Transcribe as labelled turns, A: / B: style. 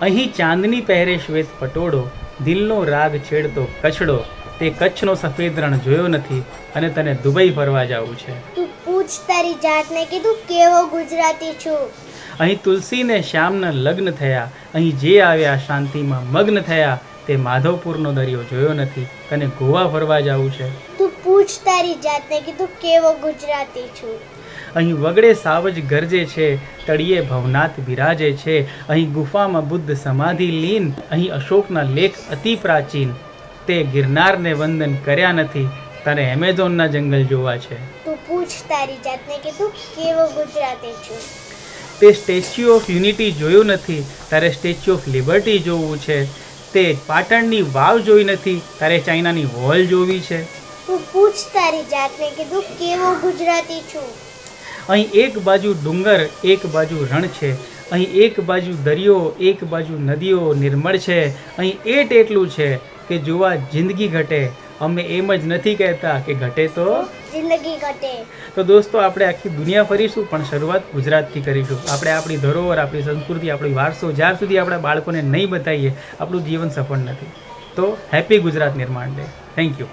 A: અહીં ચાંદની પહેરે શ્વેત પટોળો દિલનો રાગ છેડતો કચડો તે કચ્છનો સફેદ રણ જોયો નથી અને તને દુબઈ ફરવા જવું છે.
B: તું પૂછ તારી જાતને કે તું કેવો ગુજરાતી છું.
A: અહીં તુલસીને શ્યામના લગ્ન થયા અહીં જે આવ્યા શાંતિમાં મગ્ન થયા તે માધવપુરનો દરિયો જોયો નથી તને ગોવા ફરવા જવું છે.
B: તું પૂછ તારી જાતને કે તું કેવો ગુજરાતી છું.
A: અહીં વગડે સાવજ ગરજે છે તળિયે ભવનાથ બિરાજે છે. અહીં ગુફામાં બુદ્ધ સમાધિ લીન અહીં અશોકના લેખ અતિ પ્રાચીન. તે ગિરનારને વંદન કર્યા નથી તારે એમેઝોનના જંગલ જોવા છે.
B: તું પૂછ તારી જાતને કે તું કેવો ગુજરાતી છું.
A: તે સ્ટેચ્યુ ઓફ યુનિટી જોયું નથી તારે સ્ટેચ્યુ ઓફ લિબર્ટી જોવું છે. તે પાટણની વાવ જોઈ નથી તારે ચાઇનાની વોલ જોવી છે.
B: તું પૂછ તારી જાતને કે તું કેવો ગુજરાતી છું.
A: અહીં એક બાજુ ડુંગર એક બાજુ રણ છે. અહીં એક બાજુ દરિયો એક બાજુ નદીઓ નિર્મળ છે. અહીં એટ એટલું છે કે જોવા જિંદગી ઘટે. અમે એમ જ નથી કહેતા કે ઘટે તો?
B: જિંદગી ઘટે.
A: તો દોસ્તો આપણે આખી દુનિયા ફરીશું પણ શરૂઆત ગુજરાતથી કરીશું. આપણે આપણી ધરોહર આપણી સંસ્કૃતિ આપણી વારસો જ્યાં સુધી આપણા બાળકોને નહીં બતાવીએ આપણું જીવન સફળ નથી. તો હેપી ગુજરાત નિર્માણ ડે. Thank you.